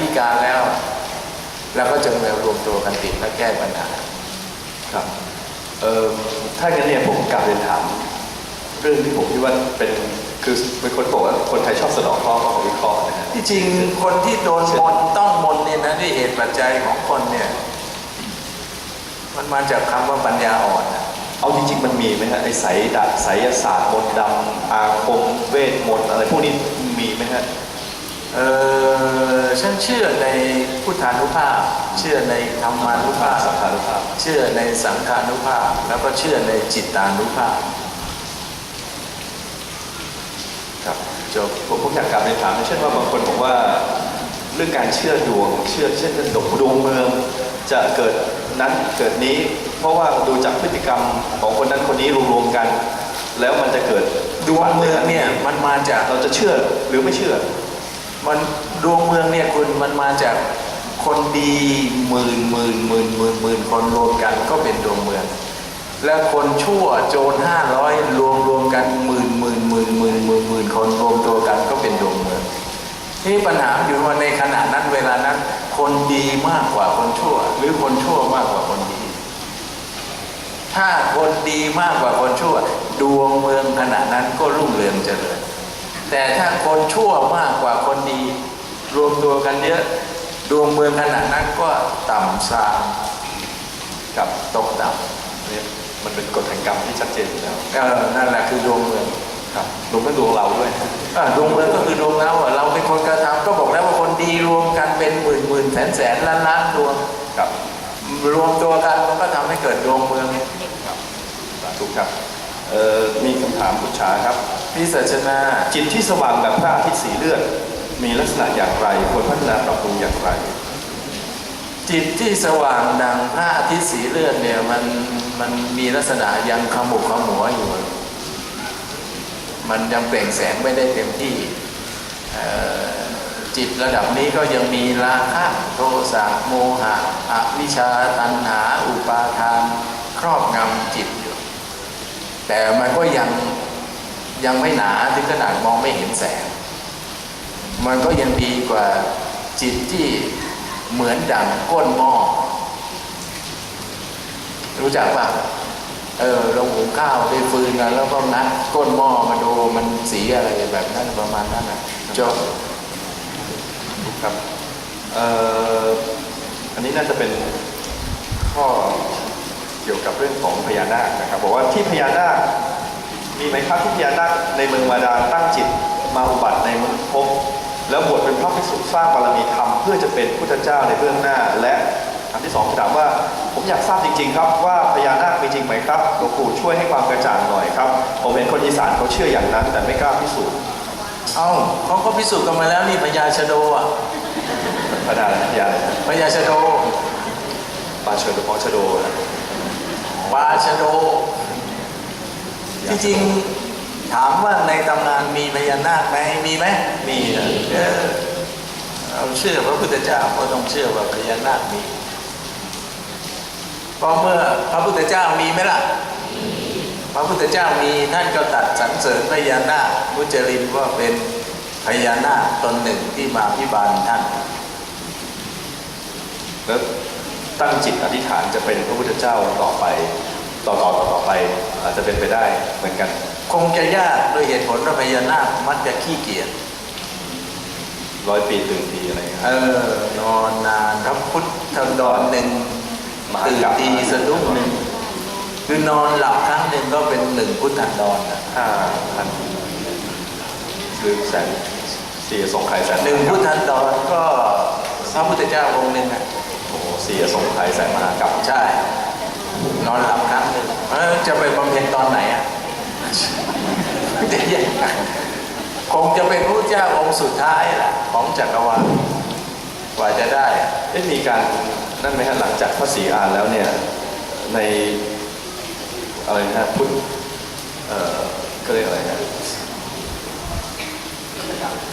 พิการแล้วเราก็จะมารวมตัวกันติดและแก้ปัญหาครับเอ่อถ้างั้นเนี่ยผมกลับเรียนถาม เรื่องที่ผมคิดว่าเป็นคือเป็นคนบอกว่าคนไทยชอบสะเดอกข้อของวิเคราะห์นะฮะที่จริงคนที่โดนมนต์ต้องมนต์เนี่ยนะด้วยเหตุปัจจัยของคนเนี่ยมันมาจากคำว่าปัญญาอ่อนนะเอาจริงๆมันมีไหมฮะไอ้ไสยดาไสยศาสตร์มนต์ดำอาคมเวทมนต์อะไรพวกนี้มีไหมฮะ เออฉันเชื่อในพุทธานุภาพ เชื่อในธรรมานุภาพสังขารุภาพ เชื่อในสังขานุภาพ แล้วก็เชื่อในจิตตานุภาพครับจบผมผมอยากกลับเรียนถามเช่นว่าบางคนบอกว่าเรื่องการเชื่อดวง เชื่อเช่นดวงดวงเมืองจะเกิดนั้นเกิดนี้ เพราะว่าดูจากพฤติกรรมของคนนั้นคนนี้รวมๆกัน แล้วมันจะเกิดดวงเมืองเนี่ยมันมาจากเราจะเชื่อหรือไม่เชื่อ มันดวงเมืองเนี่ยคุณมันมาจากคนดีหมื่นหมื่นหมื่นหมื่นหมื่นคนรวมกันก็เป็นดวงเมือง และคนชั่วโจรห้าร้อยรวมรวมกันหมื่นหมื่นหมื่นหมื่นหมื่นหมื่นคนรวมตัวกันก็เป็นดวงเมืองที่ปัญหาอยู่ว่าในขณะนั้นเวลานั้น คนดีมากกว่าคนชั่ว หรือคนชั่วมากกว่าคนดี ถ้าคนดีมากกว่าคนชั่ว ดวงเมืองขณะนั้นก็รุ่งเรืองเจริญ แต่ถ้าคนชั่วมากกว่าคนดี รวมตัวกันเยอะดวงเมืองขณะนั้นก็ต่ำทรามกับตกต่เนี่ยมันเป็นกฎแห่งกรรมที่ชัดเจนอยู่แล้วำเออนั่นแหละคือดวงเมืองครับรวมทั้งดวงเราด้วยอ่าดวงเมืองก็คือดวงเราอะเราเป็นคนกระทำก็บอกแล้วว่าคนดีรวมกันเป็นหมื่นหมื่นแสนแสนล้านล้านดวงครับ รวมตัวกันมันก็ทำให้เกิดดวงเมืองครับสาธุครับ เอ่อมีคำถามคุณชาครับพิสัชนาจิตที่สว่างแบบพระอาทิตย์สีเลือด มีลักษณะอย่างไรควรพัฒนาปรับปรุงอย่างไร จิตที่สว่างดังพระอาทิตย์สีเลือดเนี่ยมันมันมีลักษณะยังขมุกขมัวอยู่ มันยังเปล่งแสงไม่ได้เต็มที่จิตระดับนี้ก็ยังมีราคะโทสะโมหะอวิชชาตัณหา อุปาทาน ครอบงำจิต แต่มันก็ยังยังไม่หนาถึงขนาดมองไม่เห็นแสง มันก็ยังดีกว่าจิตที่เหมือนดังก้นหม้อรู้จักปะเออเราหุงข้าวด้วยฟืนกันแล้วก็นัดก้นหม้อมาดูมันสีอะไรแบบนั้นประมาณนั้นอะจบครับเอ่ออันนี้น่าจะเป็นข้อ เกี่ยวกับเรื่องของพญานาคนะครับบอกว่าที่พญานาคมีไหมครับที่พญานาคในเมืองมาดานตั้งจิตมาอุบัติในมนุษย์ภพแล้วบวชเป็นพระภิกษุสร้างบารมีธรรมเพื่อจะเป็นพุทธเจ้าในเบื้องหน้า และอันที่สองถามว่าผมอยากทราบจริง ๆ ครับว่าพญานาคมีจริงไหมครับหลวงปู่ช่วยให้ความกระจ่างหน่อยครับผมเห็นคนอีสานเขาเชื่ออย่างนั้น แต่ไม่กล้าพิสูจน์เอ้าเขาก็พิสูจน์กันมาแล้วนี่พญาชโดอะพระดาพญาอะไรนะพญาชโดปาเชิญหรือปอชโดนะ ปลาชโด ที่จริงถามว่าในตำนานมีพญานาคไหมมีไหมมีนะเออเราเชื่อพระพุทธเจ้าก็ต้องเชื่อว่าพญานาคมีเพราะเมื่อพระพุทธเจ้ามีไหมล่ะ พระพุทธเจ้ามีท่านก็ตัดสรรเสริญพญานาคมุจลินว่าเป็นพญานาคตนหนึ่งที่มาพิบาลท่านแล้ว ตั้งจิตอธิษฐานจะเป็นพระพุทธเจ้าต่อไป ต่อต่อต่อต่อไปอาจจะเป็นไปได้เหมือนกัน คงจะยากด้วยเหตุผลว่าพญานาคมักจะขี้เกียจร้อยปีตื่นทีอะไรเงี้ยเออนอนนานพระพุทธดอนหนึ่งมหาตื่นกัปตีสะดุ้งหนึ่งคือนอนหลับครั้งหนึ่งก็เป็นหนึ่งพุทธันดรนะห้าพันหรือแสนสี่สงไข่แสนหนึ่งพุทธันดรก็พระพุทธเจ้าองค์หนึ่งอะ โอ้โหสี่สงไข่แสนมหากับใช่ นอนหลับครั้งหนึ่งเออจะไปบำเพ็ญตอนไหนอะจะแยกคงจะเป็นพระพุทธเจ้าองค์สุดท้ายแหละของจักรวาลกว่าจะได้อะเอ๊ะมีการนั่นไหมฮะหลังจากพระศรีอานแล้วเนี่ยในอะไรนะฮะพุทธเอ่อก็เรียกอะไรนะ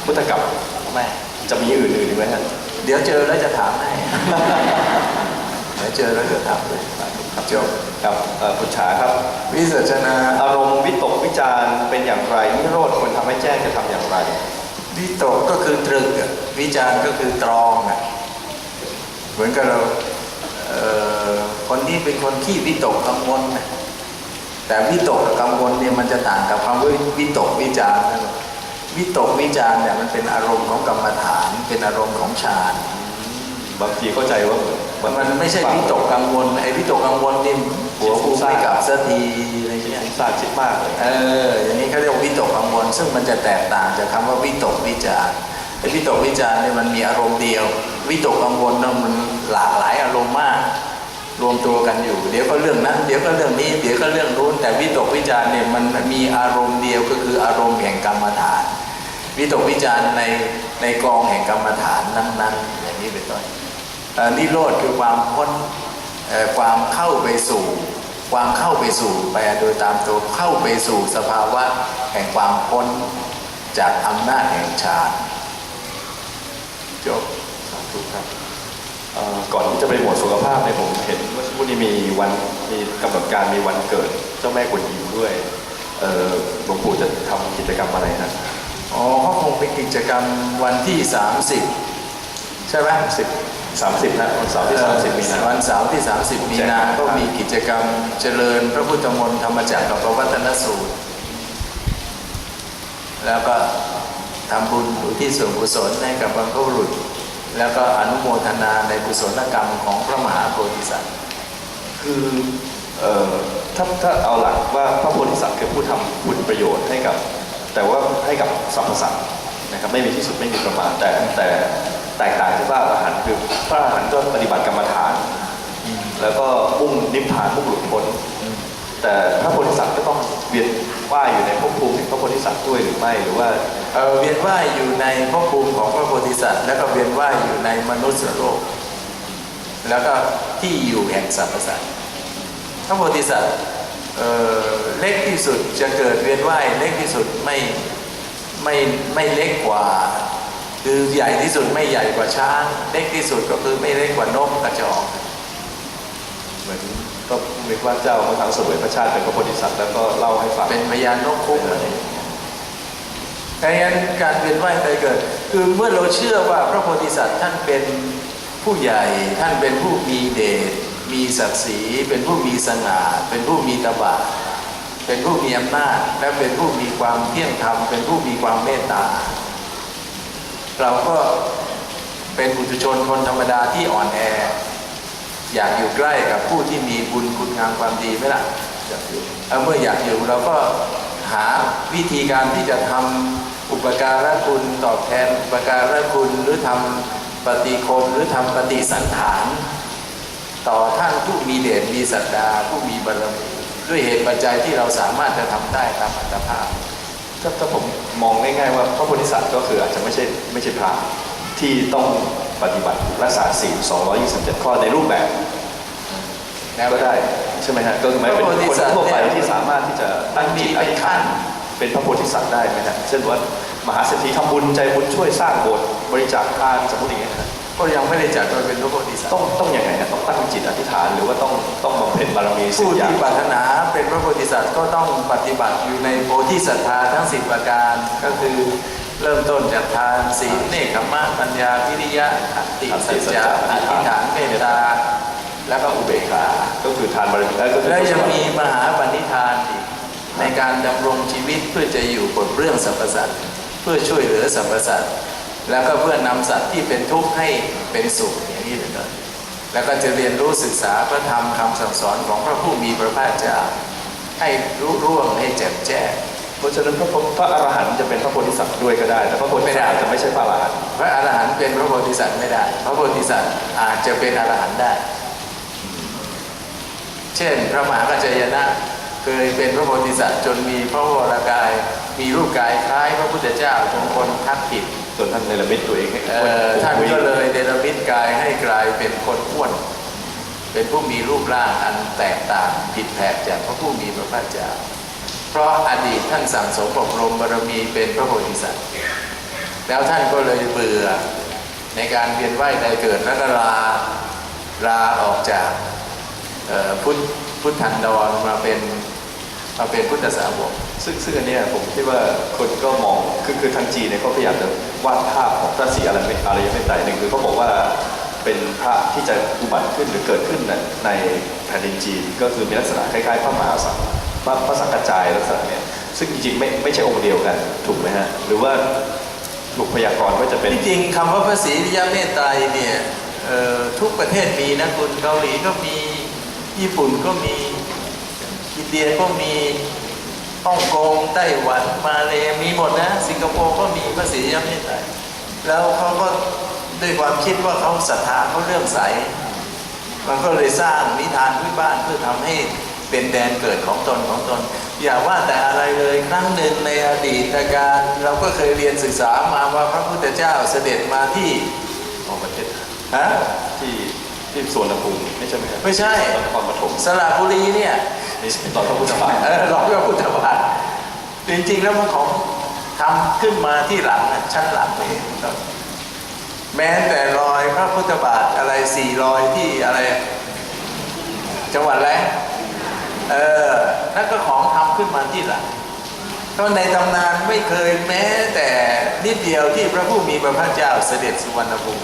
พุทธกับไม่จะมีอื่นๆอีกไหมฮะ เดี๋ยวเจอแล้วจะถามให้เดี๋ยวเจอแล้วจะถามเลยจบครับเอ่อคุณฉาครับ วิสัชนาอารมณ์วิตกวิจารเป็นอย่างไรนิโรธควรทำให้แจ้งจะทำอย่างไร วิตกก็คือตรึกอะวิจารก็คือตรองอะเหมือนกับเราคนที่เป็นคนขี้วิตกกังวลนะแต่วิตกกับกังวลเนี่ยมันจะต่างกับคำว่าวิตกวิจารณ์นะ วิตกวิจารณ์เนี่ยมันเป็นอารมณ์ของกรรมฐาน เป็นอารมณ์ของฌานบางทีเข้าใจว่ามันมันไม่ใช่วิตกกังวลไอ้วิตกกังวลนี่หัวฟูไม่กลับสักทีอะไรคิดเงี้ยซาคิดมากเลยเอออย่างนี้เขาเรียกว่าวิตกกังวล ซึ่งมันจะแตกต่างจากคำว่าวิตกวิจารณ์ไอ้วิตกวิจารณ์เนี่ยมันมีอารมณ์เดียว วิตกกังวลเนี่ยมันหลากหลายอารมณ์มาก รวมตัวกันอยู่ เดี๋ยวก็เรื่องนั้น เดี๋ยวก็เรื่องนี้ เดี๋ยวก็เรื่องนู้นแต่วิตกวิจารณ์เนี่ยมันมีอารมณ์เดียวก็คืออารมณ์แห่งกรรมฐาน วิตกวิจารณ์ในในกองแห่งกรรมฐานนั้นๆอย่างนี้เป็นต้นเอ่นิโรธคือความพ้นความเข้าไปสู่ความเข้าไปสู่แปลโดยตามตัวเข้าไปสู่สภาวะแห่งความพ้นจากอำนาจแห่งฌานจบสาธุครับก่อนที่จะไปหมวดสุขภาพเนี่ยผมเห็นเมื่อสักครู่นี้มีวันมีกำหนดการมีวันเกิดเจ้าแม่กวนอิมด้วยหลวงปู่จะทำกิจกรรมอะไรนะ อ๋อเขาคงเป็นกิจกรรมวันที่ 30 ใช่ไหมสิบสามสิบนะวันเสาร์ที่สามสิบมีนาวันเสาร์ที่ 30 มีนาก็มีกิจกรรมเจริญพระพุทธมนต์ธรรมจักรกับพระวัฒนสูตร แล้วก็ทำบุญอุทิศส่วนกุศลให้กับบรรพบุรุษ แล้วก็อนุโมทนาในกุศลกรรมของพระมหาโพธิสัตว์คือเอ่อถ้าถ้าเอาหลักว่าพระโพธิสัตว์คือผู้ทำคุณประโยชน์ให้กับ แต่ว่าให้กับสรรพสัตว์นะครับไม่มีที่สุดไม่มีประมาณแต่แต่แตกต่างที่พระอรหันต์คือพระอรหันต์ก็ปฏิบัติกรรมฐาน แล้วก็มุ่งนิพพานมุ่งหลุดพ้น แต่พระโพธิสัตว์ก็ต้องเวียนว่ายอยู่ในภพภูมิแห่งพระโพธิสัตว์ด้วยหรือไม่หรือว่าเออเวียนว่ายอยู่ในภพภูมิของพระโพธิสัตว์ แล้วก็เวียนว่ายอยู่ในมนุษย์โลก แล้วก็ที่อยู่แห่งสรรพสัตว์พระโพธิสัตว์ เอ่อเล็กที่สุดจะเกิดเวียนว่ายเล็กที่สุดไม่ไม่ไม่เล็กกว่า คือใหญ่ที่สุดไม่ใหญ่กว่าช้าง เล็กที่สุดก็คือไม่เล็กกว่านกกระจอกเหมือนก็มีพระเจ้าพระทางเสวยพระชาติเป็นพระโพธิสัตว์แล้วก็เล่าให้ฟังเป็นพยานนกคุ้มอะไรดังนั้นการเวียนว่ายตายเกิด คือเมื่อเราเชื่อว่าพระโพธิสัตว์ท่านเป็นผู้ใหญ่ท่านเป็นผู้มีเดช มีศักดิ์ศรี เป็นผู้มีสง่า เป็นผู้มีตบะ เป็นผู้มีอำนาจ และเป็นผู้มีความเที่ยงธรรม เป็นผู้มีความเมตตา เราก็เป็นบุตุชนคนธรรมดาที่อ่อนแอ อยากอยู่ใกล้กับผู้ที่มีบุญคุณงามความดีไหมล่ะอยากอยู่เมื่ออยากอยู่เราก็หาวิธีการที่จะทำอุปการะคุณตอบแทนอุปการะคุณหรือทำปฏิคมหรือทำปฏิสันฐาน ต่อท่านผู้มีเดชมีศรัทธาผู้มีบารมีด้วยเหตุปัจจัยที่เราสามารถจะทำได้ตามอัตภาพถ้าถ้าผมมองง่ายๆว่าพระโพธิสัตว์ก็คืออาจจะไม่ใช่ไม่ใช่พระที่ต้องปฏิบัติรักษาศีล227 ข้อในรูปแบบก็ได้ใช่ไหมฮะก็หมายเป็นคนทั่วไปที่สามารถที่จะตั้งจิตอธิษฐานเป็นพระโพธิสัตว์ได้ไหมฮะเช่นว่ามหาเศรษฐีทำบุญใจบุญช่วยสร้างโบสถ์บริจาคทานสมมติอย่างเงี้ย ก็ยังไม่ได้จัดโดยเป็นพระโพธิสัตว์ต้องต้องยังไงฮะต้องตั้งจิตอธิษฐานหรือว่าต้องต้องบำเพ็ญบารมีสิผู้บอย่างที่ปรารถนาเป็นพระโพธิสัตว์ก็ต้องปฏิบัติอยู่ในโพธิศรัทธาทั้งสิบประการก็คือเริ่มต้นจากทานศีลเนคขมะปัญญาวิริยะอติสัจจะอธิษฐานเมตตาแล้วก็อุเบกขา ก็คือทานบารมีเอ้ยก็คือและยังมีมหาปณิธานอีกในการดำรงชีวิตเพื่อจะอยู่บนเรื่องสรรพสัตว์เพื่อช่วยเหลือสรรพสัตว์ แล้วก็เพื่อนำสัตว์ที่เป็นทุกข์ให้เป็นสุขอย่างนี้เป็นต้นแล้วก็จะเรียนรู้ศึกษาพระธรรมคำสั่งสอนของพระผู้มีพระภาคเจ้าให้รู้ร่วงให้แจ่มแจ้งเพราะฉะนั้นพระพพระอรหันต์จะเป็นพระโพธิสัตว์ด้วยก็ได้ แต่พระโพธิสัตว์อาจจะไม่ใช่พระอรหันต์พระอรหันต์เป็นพระโพธิสัตว์ไม่ได้ พระโพธิสัตว์อาจจะเป็นอรหันต์ได้ เช่น พระมหากัจจายนะเคยเป็นพระโพธิสัตว์จนมีพระวรากาย มีรูปกายคล้ายพระพุทธเจ้าจนคนทักผิด จนท่านเนรมิตตัวเองให้เอ่อท่านก็เลยเดลมิตกายให้กลายเป็นคนอ้วน เป็นผู้มีรูปร่างอันแตกต่างผิดแผกจากพระผู้มีพระภาคเจ้าเพราะอดีตท่านสั่งสมอบรมบารมีเป็นพระโพธิสัตว์ แล้วท่านก็เลยเบื่อในการเวียนว่ายตายเกิดแล้วก็ลาลาออกจากเอ่อพุทธพุทธันดรมาเป็น มาเป็นพุทธสาวกซึ่งซึ่งอันนี้ผมคิดว่าคนก็มองคือคือทางจีนเนี่ยเขาพยายามจะวาดภาพของพระศรีอรยอรยเมตไตรหนึ่งคือเขาบอกว่าเป็นพระที่จะอุบัติขึ้นหรือเกิดขึ้นในแผ่นดินจีน ก็คือมีลักษณะคล้ายๆพระมหาสังพระพระสังกัจจายลักษณะเนี่ยซึ่งจริงๆไม่ไม่ใช่องค์เดียวกันถูกไหมฮะหรือว่าถูกพยากรณ์ว่าจะเป็นจริงคำว่าพระศรีอริยเมตไตรเนี่ยทุกประเทศมีนะคุณเกาหลีก็มีญี่ปุ่นก็มี เดียก็มีฮ่องกงไต้หวันมาเลมีหมดนะ สิงคโปร์ก็มีพระศรีอริยเมตไตรแล้วเขาก็ด้วยความคิดว่าเขาศรัทธาเขาเลื่อมใส มันก็เลยสร้างนิทานพื้นบ้านเพื่อทำให้เป็นแดนเกิดของตนของตน อย่าว่าแต่อะไรเลยครั้งหนึ่งในอดีตการเราก็เคยเรียนศึกษามาว่าพระพุทธเจ้าเสด็จมาที่ของประเทศฮะที่ที่สวนภูมิไม่ใช่ไหมครับไม่ใช่นครปฐมสระบุรีเนี่ยนี่ ตอนพระพุทธบาทเออร้อยพระพุทธบาทจริงๆแล้วมันของทำขึ้นมาที่หลังนะชั้นหลังเองครับแม้แต่รอยพระพุทธบาทอะไรสี่รอยที่อะไร จังหวัดอะไรเออนั่นก็ของทำขึ้นมาที่หลังเพราะในตำนานไม่เคยแม้แต่นิดเดียวที่พระผู้มีพระภาคเจ้าเสด็จสุวรรณภูมิ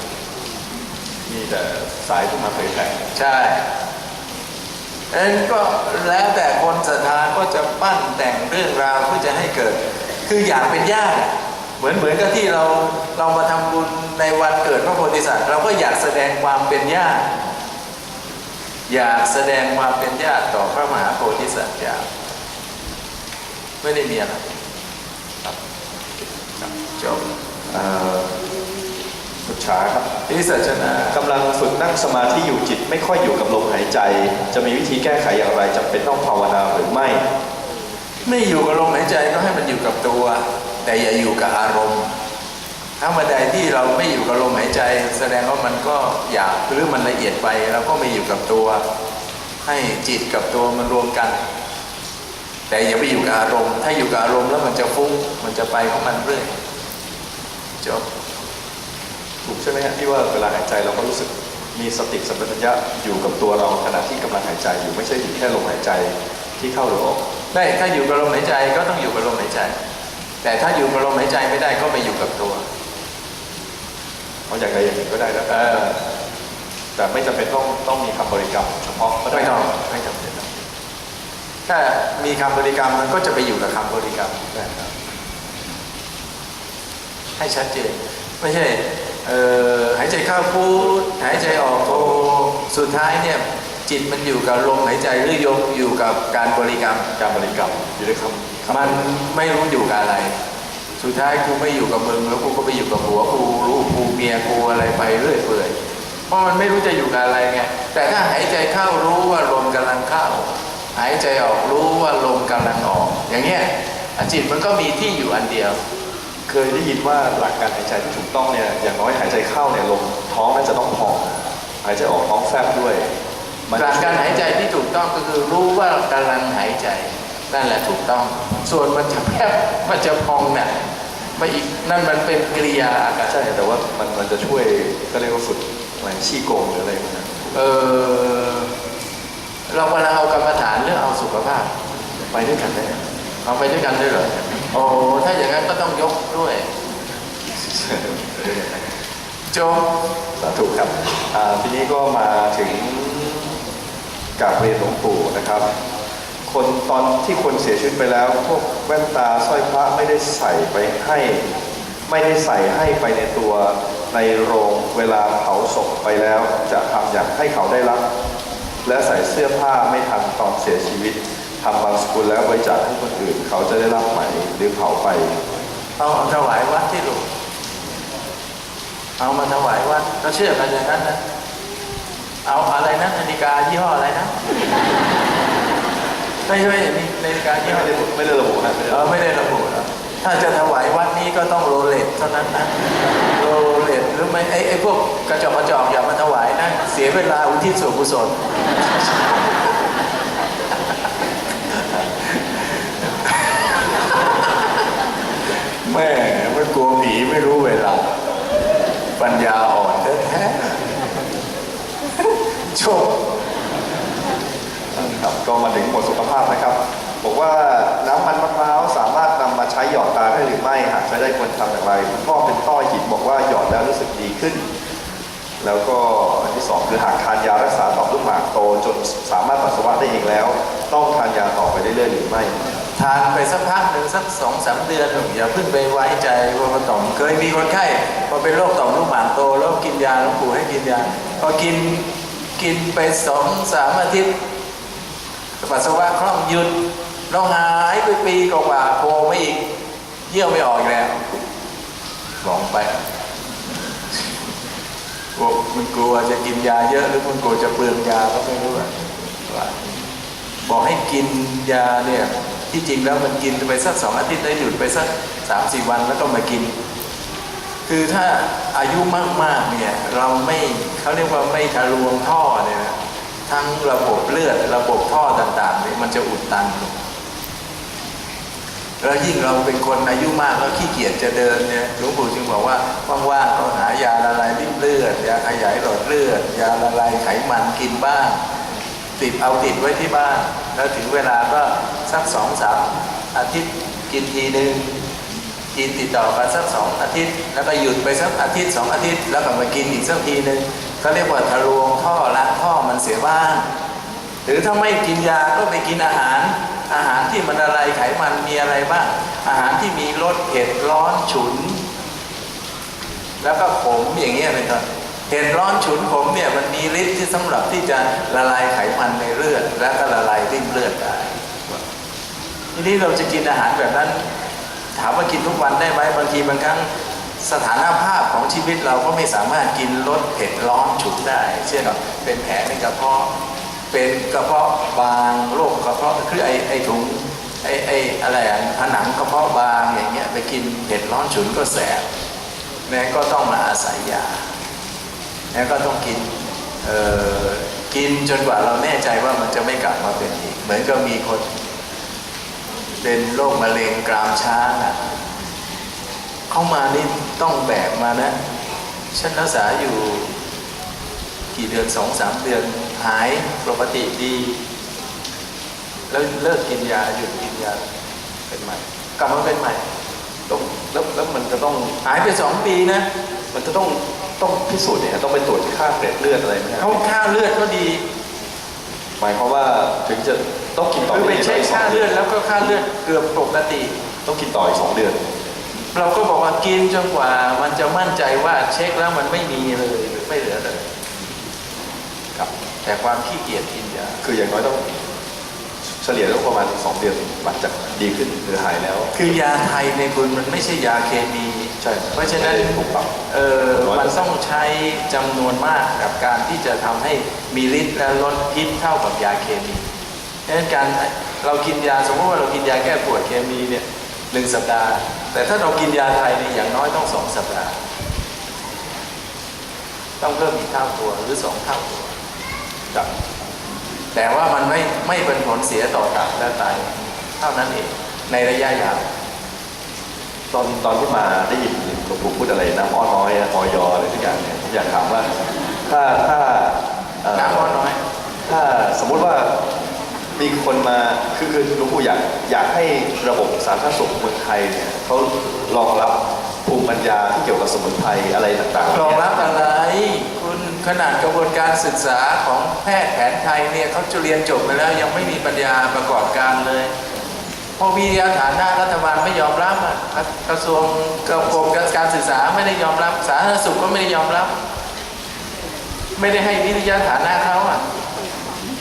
มีแต่สายที่มาเผยแผ่ใช่ เอ็นก็แล้วแต่คนศรัทธาก็จะปั้นแต่งเรื่องราวเพื่อจะให้เกิด คืออยากเป็นญาติเหมือนเหมือนกับที่เราเรามาทำบุญในวันเกิดพระโพธิสัตว์ เราก็อยากแสดงความเป็นญาติอยากแสดงความเป็นญาติต่อพระมหาโพธิสัตว์เจ้าไม่ได้มีอะไรครับครับจบ ช้าครับที่สัจนากำลังฝึกนั่งสมาธิอยู่จิตไม่ค่อยอยู่กับลมหายใจ จะมีวิธีแก้ไขอย่างไรจำเป็นต้องภาวนาหรือไม่ ไม่อยู่กับลมหายใจก็ให้มันอยู่กับตัว แต่อย่าอยู่กับอารมณ์ถ้าเมื่อใดที่เราไม่อยู่กับลมหายใจ แสดงว่ามันก็หยาบหรือมันละเอียดไปเราก็ไม่อยู่กับตัว ให้จิตกับตัวมันรวมกัน แต่อย่าไปอยู่กับอารมณ์ ถ้าอยู่กับอารมณ์แล้วมันจะฟุ้งมันจะไปของมันเรื่อยจบ ถูกใช่ไหมฮะที่ว่าเวลาหายใจเราก็รู้สึกมีสติสัมปชัญญะอยู่กับตัวเราขณะที่กำลังหายใจอยู่ไม่ใช่อยู่แค่ลมหายใจที่เข้าหรือออกได้ถ้าอยู่กับลมหายใจก็ต้องอยู่กับลมหายใจ แต่ถ้าอยู่กับลมหายใจไม่ได้ก็ไปอยู่กับตัวเพราะอย่างใดอย่างหนึ่งก็ได้แล้วเออแต่ไม่จำเป็นต้องต้องมีคำบริกรรมเฉพาะก็ได้ไม่ต้องไม่จำเป็นถ้ามีคำบริกรรมมันก็จะไปอยู่กับคำบริกรรมนะครับให้ชัดเจนไม่ใช่เอ่อ หายใจเข้าพูดหายใจออกโทสุดท้ายเนี่ยจิตมันอยู่กับลมหายใจหรือยมอยู่กับการบริกรรมการบริกรรมอยู่ในคำคำมันไม่รู้อยู่กับอะไร สุดท้ายกูไม่อยู่กับมึงแล้วกูก็ไปอยู่กับผัวกูลูกกูเมียกูอะไรไปเรื่อยเปื่อยเพราะมันไม่รู้จะอยู่กับอะไรไงแต่ถ้าหายใจเข้ารู้ว่าลมกำลังเข้า หายใจออกรู้ว่าลมกำลังออก อย่างเงี้ยอะจิตมันก็มีที่อยู่อันเดียว เคยได้ยินว่าหลักการหายใจที่ถูกต้องเนี่ยอย่างน้อยหายใจเข้าเนี่ยลมท้องน่าจะต้องพองหายใจออกท้องแฟบด้วยมันหลักการหายใจที่ถูกต้องก็คือรู้ว่ากำลังหายใจนั่นแหละถูกต้อง ส่วนมันจะแคบมันจะพองเนี่ยมาอีกนั่นมันเป็นกิริยาอาการใช่แต่ว่ามันมันจะช่วยก็เรียกว่าฝึกอะไรชี้โกงหรืออะไรพวกนั้นเออเราเวลาเอากรรมฐานเรื่องเอาสุขภาพไปด้วยกันได้ไหมเอาไปด้วยกันด้วยเหรอ โอ้ถ้าอย่างนั้นก็ต้องยกด้วยจบสาธุครับอ่าทีนี้ก็มาถึงกราบเรียนหลวงปู่นะครับ คนตอนที่คนเสียชีวิตไปแล้ว พวกแว่นตาสร้อยพระไม่ได้ใส่ไปให้ ไม่ได้ใส่ให้ไปในตัวในโรงเวลาเผาศพไปแล้ว จะทำอย่างให้เขาได้รับ และใส่เสื้อผ้าไม่ทันตอนเสียชีวิต ทำบางสกุลแล้วบริจาคให้คนอื่น เขาจะได้รับไหมหรือเผาไป เอาเอาถวายวัดที่ลูกเอามาถวายวัดก็เชื่อกันอย่างนั้นนะเอาอะไรนะนาฬิกายี่ห้ออะไรนะไม่ใช่มีนาฬิกายี่ห้อไม่ได้ไม่ได้ระบุนะไม่ได้เอระอบุไม่ได้ระบุนะถ้าจะถวายวัดนี้ก็ต้องโรเลตเท่านั้นนะโรเลตหรือไม่ไอ้ไอ้พวกกระจอกกระจอกอย่ามาถวายนะ เสียเวลาอุทิศส่วนกุศล แม่ไม่กลัวผีไม่รู้เวลา ปัญญาอ่อนแท้ๆโชคครับก็มาถึงหมดสุขภาพนะครับ บอกว่าน้ำมันมะพร้าวสามารถนำมาใช้หยอดตาได้หรือไม่ หากใช้ได้ควรทำอย่างไรคุณพ่อเป็นต้อหินบอกว่าหยอดแล้วรู้สึกดีขึ้น แล้วก็อันที่สองคือหากทานยารักษาต่อมลูกหมากโตจนสามารถปัสสาวะได้เองแล้ว ต้องทานยาต่อไปเรื่อยๆหรือไม่ ทานไปสักพักหนึ่งสักสองสามเดือนอย่าเพิ่งไปไว้ใจว่าต่อมเคยมีคนไข้พอเป็นโรคต่อมลูกหมากโตแล้วกินยาหลวงปู่ให้กินยาพอกินกินไปสองสามอาทิตย์ปัสสาวะคล่องหยุดเราหายไปปีกว่าโผล่ไม่อีก เยี่ยวไม่ออกอีกแล้วหลงไปมันกลัวจะกินยาเยอะหรือมันกลัวจะเปลืองยาก็ไม่รู้ว่า บอกให้กินยาเนี่ยที่จริงแล้วมันกินไปสักสองอาทิตย์ได้หยุดไปสักสามสี่วันแล้วก็มากิน คือถ้าอายุมากๆเนี่ยเราไม่เขาเรียกว่าไม่ทะลวงท่อเนี่ยทั้งระบบเลือดระบบท่อต่างๆเนี่ยมันจะอุดตันลงแล้วยิ่งเราเป็นคนอายุมากแล้วขี้เกียจจะเดินเนี่ยหลวงปู่จึงบอกว่าว่างๆก็หายาละลายริ่มเลือดยาขยายหลอดเลือดยาละลายไขมันกินบ้าง ติดเอาติดไว้ที่บ้าน แล้วถึงเวลาก็สักสองสามอาทิตย์กินทีหนึ่งกินติดต่อกันสักสองอาทิตย์ แล้วก็หยุดไปสักอาทิตย์สองอาทิตย์ แล้วก็มากินอีกสักทีหนึ่งเขาเรียกว่าทะลวงท่อล้างท่อมันเสียบ้าง หรือถ้าไม่กินยาก็ไปกินอาหาร อาหารที่มันอะไรไขมันมีอะไรบ้าง อาหารที่มีรสเผ็ดร้อนฉุน แล้วก็ขมอย่างเงี้ยเป็นต้น เห็นร้อนฉุนขมเนี่ยมันมีฤทธิ์ที่สำหรับที่จะละลายไขมันในเลือด และก็ละลายริ่มเลือดได้ทีนี้เราจะกินอาหารแบบนั้น ถามว่ากินทุกวันได้ไหมบางทีบางครั้งสถานภาพของชีวิตเราก็ไม่สามารถกินรสเผ็ดร้อนฉุนได้ เช่นเป็นแผลในกระเพาะเป็นกระเพาะบางโรคกระเพาะคือไอไอถุงไอไออะไรอะผนังกระเพาะบางอย่างเงี้ยไปกินเผ็ดร้อนฉุนก็แสบแม้ก็ต้องมาอาศัยยา แม้วก็ต้องกินกินจนกว่าเราแน่ใจว่ามันจะไม่กลับมาเป็นอีก เหมือนกับมีคนเป็นโรคมะเร็งกรามช้างอะเข้ามานี่ต้องแบกมานะ ฉันรักษาอยู่กี่เดือนสองสามเดือนหายปกติดี แล้วเลิกกินยาหยุดกินยาเป็นใหม่ กลับมาเป็นใหม่แล้วแล้วมันจะต้องหายไปสองปีนะ มันจะต้อง ต้องพิสูจน์เนี่ยต้องไปตรวจค่าเกล็ดเลือดอะไรไหมครับเขาค่าเลือดก็ดีหมายความว่าถึงจะต้องกินต่อคือไปอีกเช็คสองค่าเลือดแล้วก็ค่าเลือดเกือบปกติ ต้องกินต่ออีกสองเดือน เราก็บอกว่ากินจนกว่ามันจะมั่นใจว่าเช็คแล้วมันไม่มีเลยหรือไม่เหลือเลยครับแต่ความขี้เกียจกินยาคืออย่างน้อยต้องเฉลี่ยต้องประมาณสองเดือนหลังจากดีขึ้นหรือหายแล้ว คือยาไทยในคุณมันไม่ใช่ยาเคมี ใช่ เพราะฉะนั้นไม่ได้ถูกปรับเออมันต้องใช้จำนวนมากกับการที่จะทำให้มีฤทธิ์และลดพิษเท่ากับยาเคมีดังนั้นการเรากินยาสมมติว่าเรากินยาแก้ปวดเคมีเนี่ยหนึ่งสัปดาห์ แต่ถ้าเรากินยาไทยเนี่ยอย่างน้อยต้องสองสัปดาห์ ต้องเพิ่มอีกเท่าตัวหรือสองเท่าตัวจากแต่ว่ามันไม่ไม่เป็นผลเสียต่อตับและไตเท่านั้นเองในระยะยาว ตอนตอนที่มาได้ยินหลวงปู่พูดอะไรน้ำอ้อน้อยออยอะไรทุกอย่างเนี่ยผมอยากถามว่า ถ้าถ้าน้ำอ้อน้อยถ้าสมมุติว่ามีคนมาคือคือหลวงปู่อยากอยากให้ระบบสาธารณสุขเมืองไทยเนี่ยเขารองรับภูมิปัญญาที่เกี่ยวกับสมุนไพรอะไรต่างๆรองรับอะไร คุณขนาดกระบวนการศึกษาของแพทย์แผนไทยเนี่ยเขาจะเรียนจบไปแล้วยังไม่มีปัญญาประกอบการเลย พราะวิทยาฐานหน้ารัฐบาลไม่ยอมรับอะกระทรวงกระทรวงการศึกษาไม่ได้ยอมรับ สาธารณสุขก็ไม่ได้ยอมรับ ไม่ได้ให้วิทยาฐานหน้าเขาอะ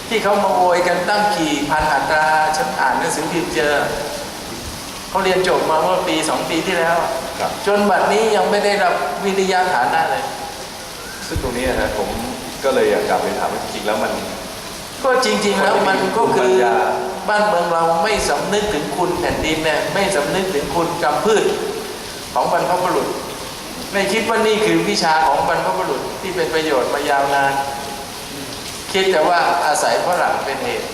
ที่เขามาโวยกันตั้งกี่พันอัตราฉันอ่านหนังสือพิมพ์เจอเขาเรียนจบมาเมื่อปีสองปีที่แล้วอะครับจนบัดนี้ยังไม่ได้รับวิทยาฐานะเลย ซึ่งตรงนี้นะผมก็เลยอยากกลับไปถามว่าจริงๆแล้วมัน ก็จริง ๆ แล้วมันก็คือภูมิปัญญา บ้านเมืองเราไม่สำนึกถึงคุณแผ่นดินเนี่ยไม่สำนึกถึงคุณกำพืชของบรรพบุรุษ ไม่คิดว่านี่คือวิชาของบรรพบุรุษที่เป็นประโยชน์มายาวนาน คิดแต่ว่าอาศัยฝรั่งเป็นเหตุ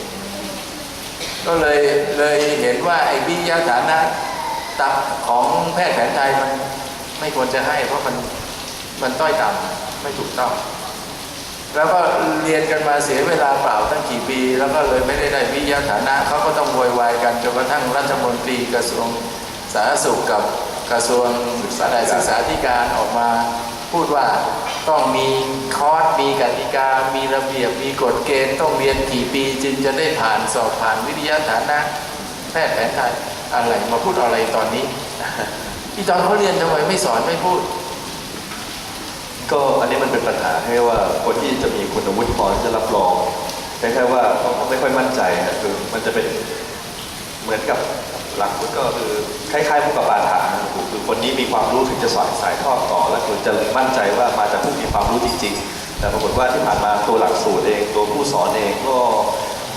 ก็เลยเลยเห็นว่าไอ้วิทยาฐานะตับของแพทย์แผนไทยมันไม่ควรจะให้ เพราะมันมันต้อยต่ำไม่ถูกต้อง แล้วก็เรียนกันมาเสียเวลาเปล่าตั้งกี่ปี แล้วก็เลยไม่ได้ได้วิทยาฐานะเขาก็ต้องโวยวายกันจนกระทั่งรัฐมนตรีกระทรวงสาธารณสุขกับกระทรวงศึกษาศึกษาธิการออกมาพูดว่าต้องมีคอร์สมีกติกา มีระเบียบมีกฎเกณฑ์ต้องเรียนกี่ปี จึงจะได้ผ่านสอบผ่านวิทยาฐานะแพทย์แผนไทยอะไรมาพูดอะไรตอนนี้ที่ตอนเขาเรียนทำไมไม่สอนไม่พูด ก็อันนี้มันเป็นปัญหาให้ว่าคนที่จะมีคุณวุฒิพอจะรับรองคล้ายๆว่าเขาไม่ค่อยมั่นใจนะคือมันจะเป็นเหมือนกับหลักพุทธก็คือคล้ายๆพวกกับบาถานคือคนนี้มีความรู้ถึงจะสอนสายทอดต่อ และคุณจะมั่นใจว่ามาจากผู้มีความรู้จริง ๆ แต่ปรากฏว่าที่ผ่านมาตัวหลักสูตรเอง ตัวผู้สอนเองก็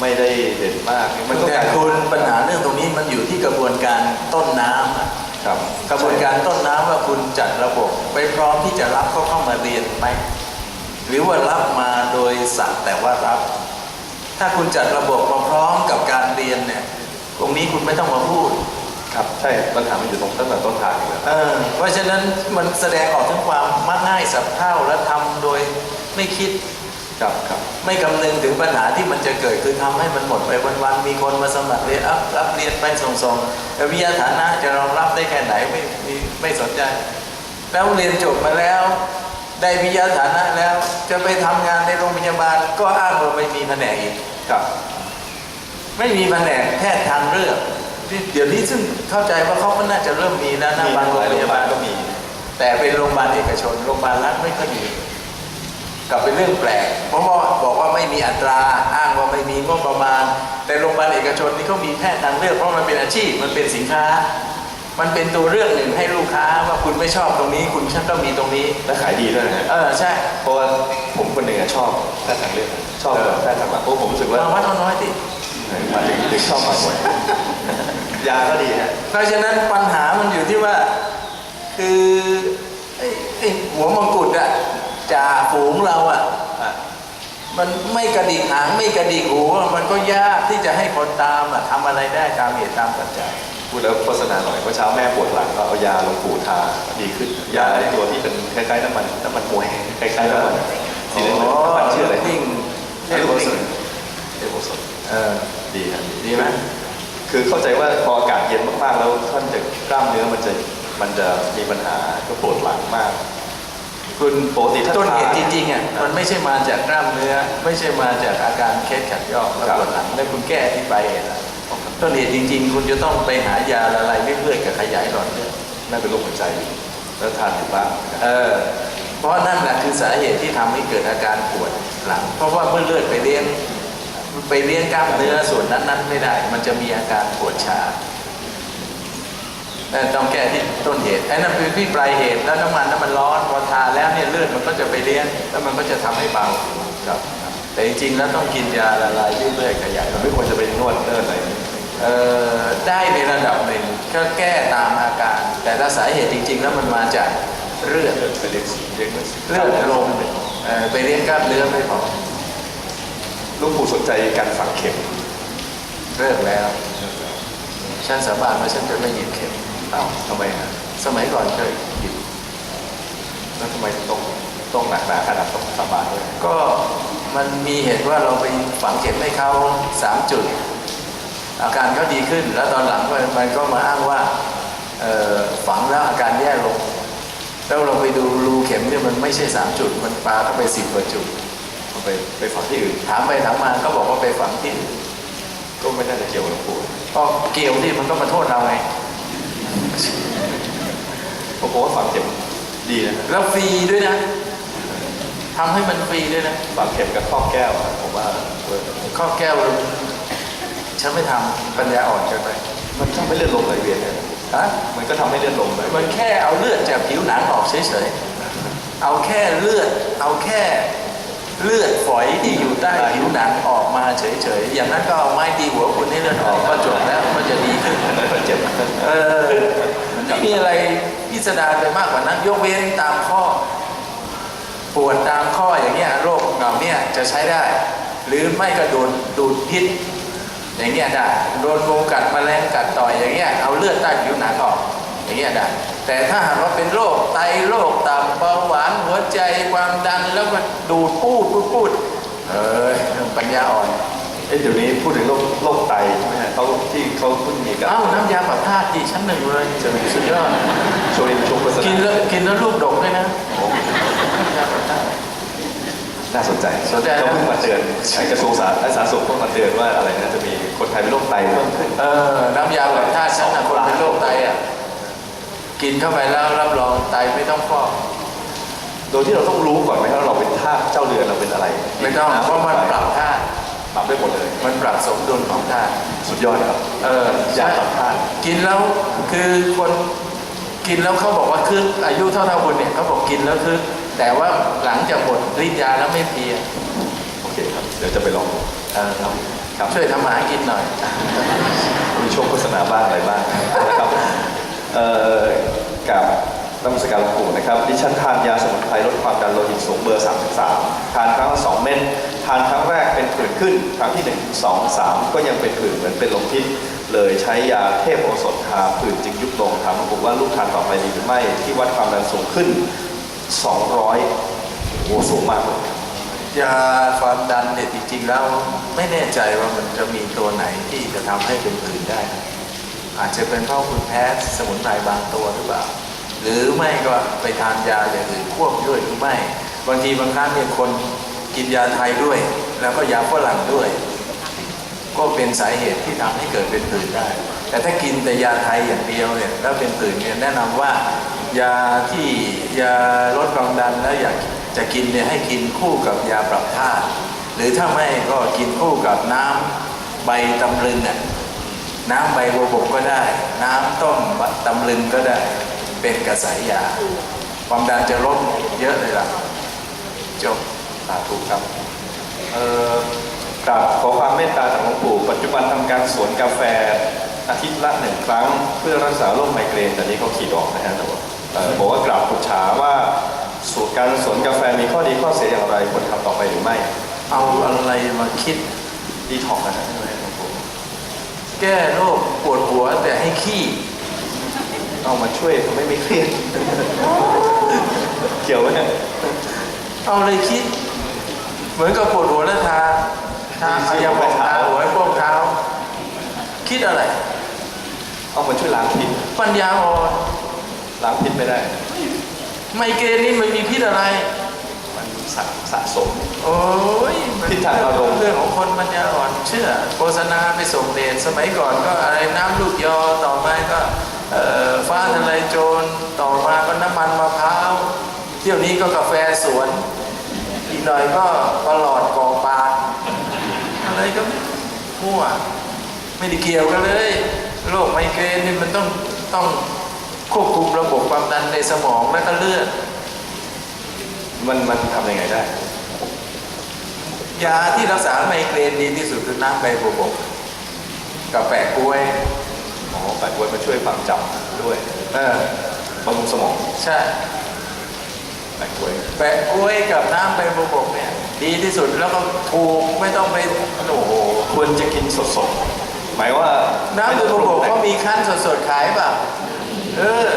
ไม่ได้เด่นมาก มันก็กแต่ลายคุณปัญหาเรื่องตรงนี้มันอยู่ที่กระบวนการต้นน้ำ ครับกระบวนการต้นน้ำว่าคุณจัดระบบไปพร้อมที่จะรับเขาเข้ามาเรียนไหมหรือว่ารับมาโดยสักแต่ว่ารับ ถ้าคุณจัดระบบมาพร้อมกับการเรียนเนี่ย ตรงนี้คุณไม่ต้องมาพูด ครับใช่ปัญหามันอยู่ตรงตั้งแต่ต้นทางอยู่แล้วเออเพราะฉะนั้นมันแสดงออกถึงความมักง่ายสับเท่าและทำโดยไม่คิด ครับครับไม่คำนึงถึงปัญหาที่มันจะเกิดคือทำให้มันหมดไปวันๆมีคนมาสมัครเรียนอัพรับเรียนไปส่งๆแต่วิทยาฐานะจะรองรับได้แค่ไหนไม่ไม่ไม่สนใจ แล้วเรียนจบมาแล้ว ได้วิทยาฐานะแล้วจะไปทำงานในโรงพยาบาล ก็อ้างว่าไม่มีแผนกอีกครับ ไม่มีแผนกแพทย์ทางเลือกที่เดี๋ยวนี้ซึ่งเข้าใจว่าเขาก็น่าจะเริ่มมีแล้วนะมีบางโรงหลายพโรงพยาบายาบาลลก็มี แต่เป็นโรงพยาบาลเอกชนโรงพยาบาลรัฐไม่ค่อยมี กลับเป็นเรื่องแปลก เพราะว่าบอกว่าไม่มีอัตราอ้างว่าไม่มีงบประมาณ แต่โรงพยาบาลเอกชนนี่เขามีแพทย์ทางเลือกเพราะมันเป็นอาชีพมันเป็นสินค้า มันเป็นตัวเรื่องหนึ่งให้ลูกค้าว่าคุณไม่ชอบตรงนี้ คุณฉันก็มีตรงนี้ และขายดีด้วยนะฮะเออใช่เพราะว่าผมคนหนึ่งอะชอบแพทย์ทางเลือกชอบแบบแพทย์ทางหลักเพราะผมรู้สึกว่ามาวัดเอาน้อยติมาถึงถึงชอบมาบ่อยยาก็ดีฮะเพราะฉะนั้นปัญหามันอยู่ที่ว่าคือไอ้ไอ้หัวมังกรอะ จ่าฝูงเราอะมันไม่กระดิกหางไม่กระดิกหูมันก็ยากที่จะให้คนตามอะทำอะไรได้ตามเหตุตามปัจจัยพูดแล้วโฆษณาหน่อยเมื่อเช้าแม่ปวดหลังก็เอายาลงปูทาดีขึ้น ยาไอ้ตัวที่เป็นคล้ายๆน้ำมันน้ำมันมวยคล้ายๆน้ำมันสีเหลืองน้ำมันชื่ออะไรนิ่งเอโอโซนเอโอโซนเออดีครับดีไหมคือเข้าใจว่าพออากาศเย็นมากๆแล้วท่านจะกล้ามเนื้อมันจะมันจะมีปัญหาก็ปวดหลังมาก คุณปกติถ้าต้นเหตุทานจริงๆอะมันไม่ใช่มาจากกล้ามเนื้อ ไม่ใช่มาจากอาการเคสขัดยอกแล้วครับปวดหลังแล้วคุณแก้ที่ไปลายเหตุอะต้นเหตุจริง ๆ คุณจะต้องไปหายาละลายเลือดกับขยายหลอดเลือดน่าเป็นโรคหัวใจอยู่แล้วทานอยู่บ้างนะครับเออเพราะนั่นแหละคือสาเหตุที่ทำให้เกิดอาการปวดหลัง เพราะว่าเมื่อเลือดไปเลี้ยงไปเลี้ยงกล้ามเนื้อส่วนนั้นๆไม่ได้ มันจะมีอาการปวดชาแต่ต้องแก้ที่ต้นเหตุไอ้นั่นคือที่ปลายเหตุแล้วน้ำมันน้ำมันร้อนพอทาแล้วเนี่ยเลือดมันก็จะไปเลี้ยงแล้วมันก็จะทำให้เบาครับแต่จริงๆแล้วต้องกินยาละลายเรื่อยๆขยายหลเราอดไม่ควรจะไปนวดเนินอะไรเอ่อได้ในระดับหนึ่งก็แก้ตามอาการ แต่ถ้าสาเหตุจริง ๆ แล้วมันมาจากเลือดเลือดไปเลี้ยงเลี้ยงเลือดลมเอ่อไปเลี้ยงกล้ามเนื้อไม่พอลูกปู่สนใจการฝังเข็มเลิกแล้วฉันสาบานว่าฉันจะไม่หยิบเข็มเอ้าทำไมฮะสมัยก่อนเคยหยิบแล้วทำไมต้องต้องหนักหนาขนาดต้องสาบานด้วยก็มันมีเหตุว่าเราไปฝังเข็มให้เขาสามจุด อาการเขาดีขึ้น แล้วตอนหลังมันก็มาอ้างว่าฝังแล้วอาการแย่ลง แล้วเราไปดูรูเข็มเนี่ยมันไม่ใช่สามจุด มันปาเข้าไปสิบกว่าจุดเอาไปไปฝังที่อื่นถามไปถามมาก็บอกว่าไปฝังที่ก็ไม่น่าจะเกี่ยวกับหลวงปู่ก็เกี่ยวที่มันก็มาโทษเราไง ผมบอกว่าฝังเข็มดีนะฮะแล้วฟรีด้วยนะทำให้มันฟรีด้วยนะฝังเข็มกับครอบแก้วอะผมว่าเวิร์กข้อแก้วฉันไม่ทำปัญญาอ่อนเกินไปมันทำให้เลือดลมไหลเวียนเนี่ยฮะมันก็ทำให้เลือดลมไหลเวีมัยนนแค่เอาเลือดจากผิวหนังออกเฉยๆเอาแค่เลือด เอาแค่ เลือดฝอยที่อยู่ใต้ผิวหนังออกมาเฉยๆ อย่างนั้นก็เอาไม้ตีหัวคุณให้เลือดออกก็จบแล้วก็จะดีขึ้นมันเจ็บเออไม่มีอะไรพิสดารไปมากกว่านั้น ยกเว้นตามข้อ ปวดตามข้ออย่างเงี้ยโรคเหล่าเนี้ยจะใช้ได้ หรือไม่ก็โดนดูดพิษอย่างเงี้ยได้โดนงูกัดแมลงกัดต่อยอย่างเงี้ยเอาเลือดใต้ผิวหนังออก อย่างเงี้ยได้แต่ถ้าหากว่าเป็นโรคไตโรคตับเบาหวานหัวใจความดันแล้วก็ดูดพูดพูดพูดเอ้ยเรื่องปัญญาอ่อนเอ้ยเดี๋ยวนี้พูดถึงโรคโรคไตใช่ไหมฮะเขาที่เขาเพิ่งมีกันเอ้าน้ำยาปรับธาตุดีชั้นหนึ่งเลยสุดยอดช่วงนี้ช่วงโฆษกินณาแล้วกินแล้วลูกดกด้วยนะผมนใจสนใจนะก็เพิ่งมาเตือนใช้กระทรวงสาธารณสุขเพิ่งมาเตือนว่าอะไรนะจะมีคนไทยเป็นโรคไตเพิ่มขึ้นเออน้ำยาแบบธาตุฉันนะคนเป็นโรคไตอะ กินเข้าไปแล้วรับรองไตไม่ต้องฟอกโดยที่เราต้องรู้ก่อนไหมว่าเราเป็นทาสเจ้าเรือนเราเป็นอะไรไม่ต้องเพราะมันปรับธาตุปรับได้หมดเลย มันปรับสมดุลของธาตุสุดยอดครับเออยาปรับธาตุกินแล้วคือคนกินแล้วเขาบอกว่าคึกอายุเท่าเท่าๆคุณเนี่ยเขาบอกกินแล้วคึกแต่ว่าหลังจากหมดฤทธิ์ยาแล้วไม่เพลียโอเคครับ เดี๋ยวจะไปลองเออครับครับช่วยทำมาหากินหน่อยมีช่วงโฆษณาบ้างอะไรบ้างนะครับเอ่อ กับน้ำมัสการหลวงปู่นะครับดิฉันทานยาสมุนไพรลดความดันโลหิตสูงเบอร์ 33 ทานครั้งละ2เม็ดทานครั้งแรกเป็นผื่นขึ้น ครั้งที่ 1 2 3 ก็ยังเป็นผื่นเหมือนเป็นลมพิษเลยใช้ยาเทพโอสถทาผื่นจึงยุบลงถามหลวงปู่ว่าลูกทานต่อไปดีหรือไม่ที่วัดความดันสูงขึ้น 200โอ้สูงมากเลยยาความดันเนี่ยจริงๆแล้วไม่แน่ใจว่ามันจะมีตัวไหนที่จะทำให้เป็นผื่นได้ อาจจะเป็นเพราะคุณแพ้สมุนไพรบางตัวหรือเปล่า หรือไม่ก็ไปทานยาอย่างอื่นควบด้วยหรือไม่ บางทีบางครั้งเนี่ยคนกินยาไทยด้วย แล้วก็ยาฝรั่งด้วย ก็เป็นสาเหตุที่ทำให้เกิดเป็นผื่นได้ แต่ถ้ากินแต่ยาไทยอย่างเดียวเนี่ยแล้วเป็นผื่นเนี่ยแนะนำว่ายาที่ยาลดความดันแล้วอยากจะกินเนี่ยให้กินคู่กับยาปรับธาตุหรือถ้าไม่ก็กินคู่กับน้ำใบตำลึงน่ะ น้ำใบบัวบกก็ได้ น้ำต้มตำลึงก็ได้เป็นกระสายยา ความดันจะลดเยอะเลยล่ะ จบสาธุครับเอ่อกราบขอความเมตตาจากหลวงปู่ปัจจุบันทำการสวนกาแฟอาทิตย์ละหนึ่งครั้ง เพื่อรักษาโรคไมเกรนแต่นี้เขาขีดออกนะฮะแต่ว่าเอ่อบอกว่ากราบปุจฉาว่าสูตรการสวนกาแฟมีข้อดีข้อเสียอย่างไรควรทำต่อไปหรือไม่ เอาอะไรมาคิดดีท็อกนะ แก้โรคปวดหัวแต่ให้ขี้ เอามาช่วยทำให้ไม่เครียดเกี่ยวไหมเนี่ยเอาเลยคิด เหมือนกับปวดหัวแล้วทาทาพยาบาลทาหัวให้พวกเท้า คิดอะไร เอามาช่วยล้างพิษปัญญาอ่อนล้างพิษไม่ได้ ไมเกรนนี่มันมีพิษอะไรมัน สะสะสม โอ้ยมันพิษทางอารมณ์ เรื่องของคนปัญญาอ่อนเชื่อ โฆษณาไปส่งเดชสมัยก่อนก็อะไรน้ำลูกยอต่อมาก็เอ่อฟ้าทะลายโจรต่อมาก็น้ำมันมะพร้าวเที่ยวนี้ก็กาแฟสวน อีกหน่อยก็ประหลอดกองปลาอะไรก็มั่วไม่ได้เกี่ยวกันเลยโรคไมเกรนนี่มันต้องต้องควบคุมระบบความดันในสมองและก็เลือด มันมันทำยังไงได้ ยาที่รักษาไมเกรนดีที่สุดคือน้ำใบบัวบกกับแปะกล้วยอ๋อแปดวยมาช่วยความจำด้วย เออบำรุงสมอง ใช่ แปดวย แปะกล้วยกับน้ำใบบัวบกเนี่ย ดีที่สุดแล้วก็ถูกไม่ต้องไปโอ้โหควรจะกินสดๆ หมายว่าน้ำใบบัวบกเขามีคั้นสดๆ ขายเปล่ะ เออ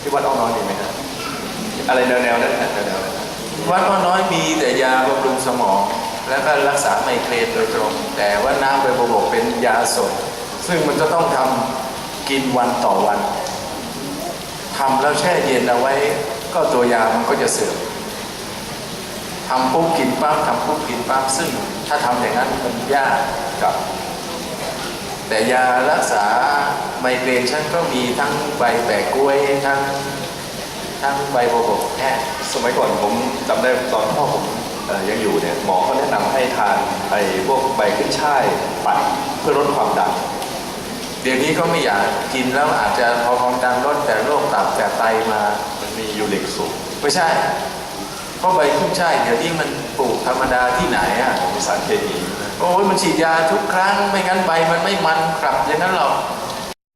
ที่วัดอ้อมน้อยมีไหมครับ อะไรแนวๆนั้นนะแนวๆนั้นวัดว่าน้อยมีแต่ยาบำรุงสมอง แล้วก็รักษาไมเกรนโดยตรง แต่ว่าน้ำใบบัวบกเป็นยาสด ซึ่งมันจะต้องทำกินวันต่อวันทำแล้วแช่เย็นเอาไว้ ก็ตัวยามันก็จะเสื่อมทำปุ๊บกินปั๊บทำปุ๊บกินปั๊บซึ่งถ้าทำอย่างนั้นมันยากกับแต่ยารักษาไมเกรนฉันก็มีทั้งใบแปะกล้วยทั้ง ทั้งใบบัวบกแห้งสมัยก่อนผมจำได้ตอนพ่อผมเอ่อยังอยู่เนี่ยหมอเขาแนะนำให้ทานไอ้พวกใบขึ้นช่ายปั่นเพื่อลดความดันเดี๋ยวนี้ก็ไม่อยากกินแล้วอาจจะพอความดันลดแต่โรคตับแต่ไตมา มันมียูริกสูงไม่ใช่ เพราะใบขึ้นช่ายเดี๋ยวนี้มันปลูกธรรมดาที่ไหนอะ มีสารเคมี โอ้ยมันฉีดยาทุกครั้ง ไม่งั้นใบมันไม่มันครับอย่างนั้นหรอก